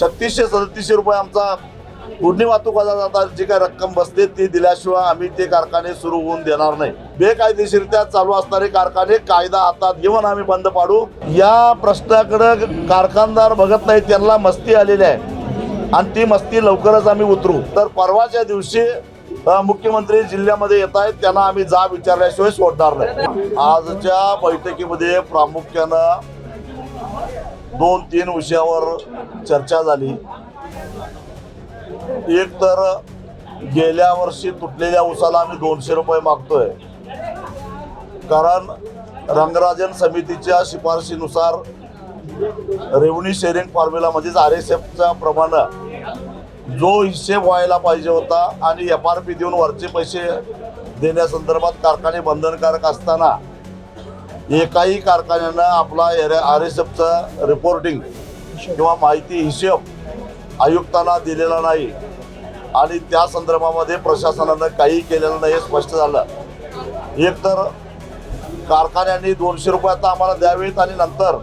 छत्तीसशे सदतीसशे रुपये आमचा पुढणी वाहतुकाचा जाता जी काही रक्कम बसते ती दिल्याशिवाय आम्ही ते कारखाने सुरू होऊन देणार नाही. बेकायदेशीरित्या चालू असणारे कारखाने कायदा हातात घेऊन आम्ही बंद पाडू. या प्रश्नाकडे कारखानदार बघत नाही त्यांना मस्ती आलेली आहे. आणि ती मस्ती लवकरच आम्ही उतरू. तर परवाच्या दिवशी मुख्यमंत्री जिल्ह्यामध्ये येत आहेत त्यांना आम्ही जा विचारल्याशिवाय सोडणार नाही. आजच्या बैठकीमध्ये प्रामुख्यानं दोन तीन विषयावर चर्चा झाली. एक तर गेल्या वर्षी तुटलेल्या उसाला आम्ही दोनशे रुपये मागतोय. कारण रंगराजन समितीच्या शिफारशीनुसार रेव्हन्यू शेअरिंग फॉर्म्युला म्हणजेच आर एस एफच्या प्रमाणे जो हिशेब व्हायला पाहिजे होता आणि एफ आर पी देऊन वरचे पैसे देण्यासंदर्भात कारखाने बंधनकारक असताना एकाही कारखान्यानं आपला आर एस एफचं रिपोर्टिंग किंवा माहिती हिशेब आयुक्तांना दिलेला नाही. आणि त्या संदर्भामध्ये प्रशासनानं काही केलेलं नाही हे स्पष्ट झालं. एक तर कारखान्यांनी दोनशे रुपये आता आम्हाला द्यावेत आणि नंतर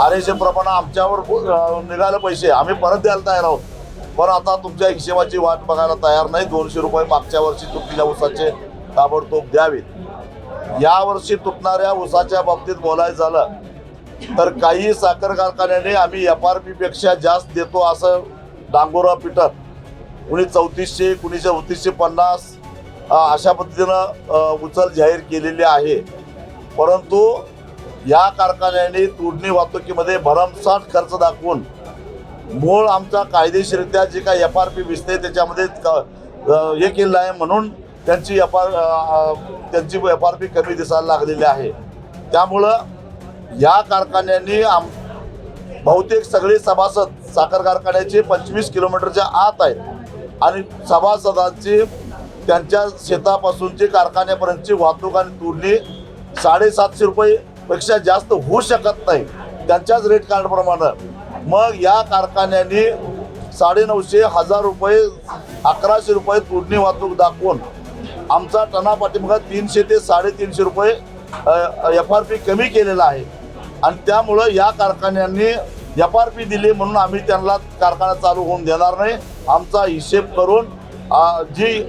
आर एस एफप्रमाणे आमच्यावर निघाले निघालं पैसे. आम्ही परत द्यायला तयार आहोत. पण आता तुमच्या हिशेबाची वाट बघायला तयार नाही. दोनशे रुपये मागच्या वर्षी चुकीच्या उसाचे ताबडतोब द्यावेत. या वर्षी तुटणाऱ्या ऊसाच्या बाबतीत बोलायचं झालं तर काही साखर कारखान्याने आम्ही एफ आरपेक्षा जास्त देतो असं डांगोरा पिटत कुणी चौतीसशे कुणी चौतीसशे पन्नास अशा पद्धतीनं उचल जाहीर केलेली आहे. परंतु या कारखान्याने तोडणी वाहतुकीमध्ये भरमसाठ खर्च दाखवून मूळ आमचा कायदेशीरित्या जे काय एफ आर पी विसते त्याच्यामध्ये क- हे केलेलं आहे म्हणून त्यांची एफ आर त्यांची एफ आर पी कमी दिसायला लागलेली आहे. त्यामुळं या कारखान्यांनी आम बहुतेक सगळे सभासद साखर कारखान्याचे पंचवीस किलोमीटरच्या आत आहेत. आणि सभासदांची त्यांच्या शेतापासूनची कारखान्यापर्यंतची वाहतूक आणि तोडणी साडेसातशे रुपयेपेक्षा जास्त होऊ शकत नाही. त्यांच्याच रेट कार्डप्रमाणे. मग या कारखान्यांनी साडेनऊशे हजार रुपये अकराशे रुपये तोडणी वाहतूक दाखवून आमचा टना पाठीमागा तीनशे ते साडेतीनशे रुपये एफ आर पी कमी केलेला आहे. आणि त्यामुळं या कारखान्यांनी एफ आर पी दिली म्हणून आम्ही त्यांना कारखाना चालू होऊन देणार नाही. आमचा हिशेब करून जी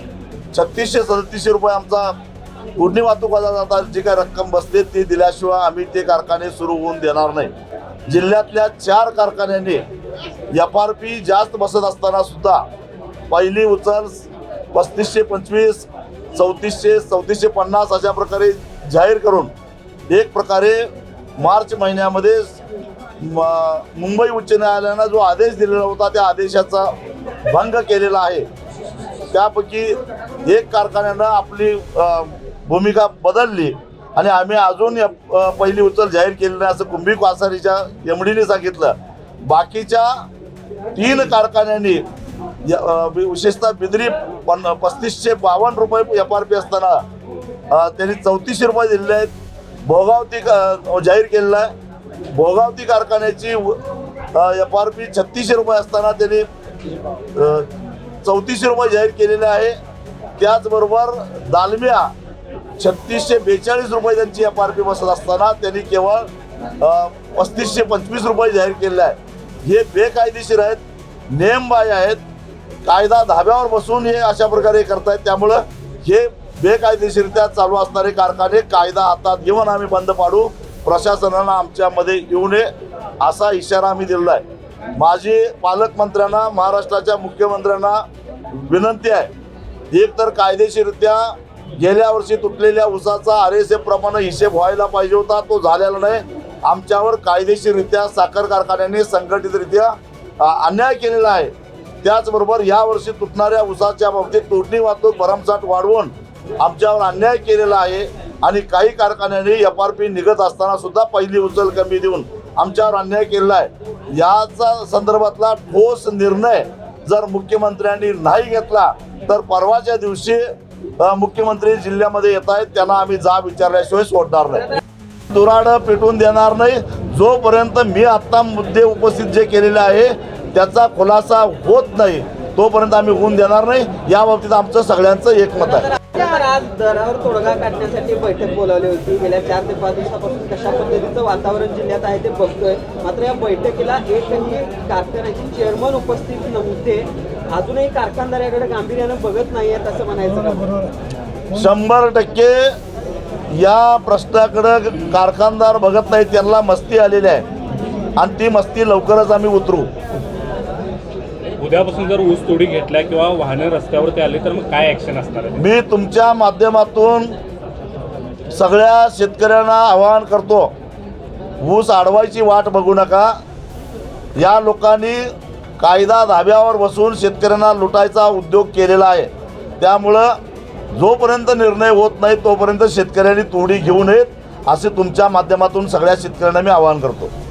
छत्तीसशे सदतीसशे रुपये आमचा पूर्णी वाहतुकाचा जाता जी काही रक्कम बसते ती दिल्याशिवाय आम्ही ते कारखाने सुरू होऊन देणार नाही. जिल्ह्यातल्या चार कारखान्यांनी एफ आर पी जास्त बसत असताना सुद्धा पहिली उचल पस्तीसशे पंचवीस चौतीसशे चौतीसशे पन्नास अशा प्रकारे जाहीर करून एक प्रकारे मार्च महिन्यामध्ये मुंबई उच्च न्यायालयानं जो आदेश दिलेला होता त्या आदेशाचा भंग केलेला आहे. त्यापैकी एक कारखान्यानं आपली भूमिका बदलली आणि आम्ही अजून पहिली उचल जाहीर केली नाही असं कुंभी कासारीच्या एमडीने सांगितलं. बाकीच्या तीन कारखान्यांनी विशेषतः बिद्री पन पस्तीसशे बावन्न रुपये एफ आर पी असताना त्यांनी चौतीसशे रुपये दिलेले आहेत. भोगावती जाहीर केलेला आहे. भोगावती कारखान्याची एफ आर पी छत्तीसशे रुपये असताना त्यांनी चौतीसशे रुपये जाहीर केलेले आहे. त्याचबरोबर दालम्या छत्तीसशे बेचाळीस रुपये त्यांची एफ आर पी बसत असताना त्यांनी केवळ पस्तीसशे पंचवीस रुपये जाहीर केलेले आहे. हे बेकायदेशीर आहेत नेमबाय आहेत. कायदा धाब्यावर बसून हे अशा प्रकारे करतायत. त्यामुळं हे बेकायदेशीरित्या चालू असणारे कारखाने कायदा हातात घेऊन आम्ही बंद पाडू. प्रशासनानं आमच्यामध्ये येऊ नये असा इशारा आम्ही दिलेला आहे. माझी पालकमंत्र्यांना महाराष्ट्राच्या मुख्यमंत्र्यांना विनंती आहे. एक तर कायदेशीरित्या गेल्या वर्षी तुटलेल्या उसाचा आर एस एफ प्रमाणे हिशेब व्हायला पाहिजे होता तो झालेला नाही. आमच्यावर कायदेशीररित्या साखर कारखान्यांनी संघटितरित्या अन्याय केलेला आहे. त्याचबरोबर या वर्षी तुटणाऱ्या उसाच्या बाबतीत तोडणी वाहतूक भरमसाठ वाढवून आमच्यावर अन्याय केलेला आहे आणि काही कारखान्यांनी एफ आर पी निघत असताना सुद्धा पहिली उचल कमी देऊन आमच्यावर अन्याय केलेला आहे. याचा संदर्भातला ठोस निर्णय जर मुख्यमंत्र्यांनी नाही घेतला तर परवाच्या दिवशी मुख्यमंत्री जिल्ह्यामध्ये येत आहेत त्यांना आम्ही जा विचारल्याशिवाय सोडणार नाही. दुराड पेटून देणार नाही. जोपर्यंत मी आत्ता मुद्दे उपस्थित जे केलेले आहे त्याचा खुलासा होत नाही. तोपर्यंत आम्ही होऊन देणार नाही. या बाबतीत आमचं सगळ्यांचं एकमत आहे. आज दरावर तोडगा काढण्यासाठी बैठक बोलावली होती. गेल्या चार ते पाच दिवसापासून कशा पद्धतीचं वातावरण जिल्ह्यात आहे ते बघतोय. मात्र या बैठकीला एकही कारखान्याचे चेअरमन उपस्थित नव्हते. अजूनही गांभीर्यानं बघत नाहीयेत असं म्हणायचं शंभर टक्के या प्रश्नाकडं कारखानदार बघत नाही. त्यांना मस्ती आलेली आहे. आणि ती मस्ती लवकरच आम्ही उतरू. उद्यापासून जर ऊस तोडी घेतल्या किंवा वाहने रस्त्यावरती आली तर मग काय ऍक्शन असणार आहे? मी तुमच्या माध्यमातून सगळ्या शेतकऱ्यांना आवाहन करतो ऊस अडवायची वाट बघू नका. या लोकांनी कायदा धाब्यावर बसून शेतकऱ्यांना लुटायचा उद्योग केलेला आहे. त्यामुळं जोपर्यंत निर्णय होत नाही तोपर्यंत शेतकऱ्यांनी तोडी घेऊ नयेत असे तुमच्या माध्यमातून सगळ्या शेतकऱ्यांना मी आवाहन करतो.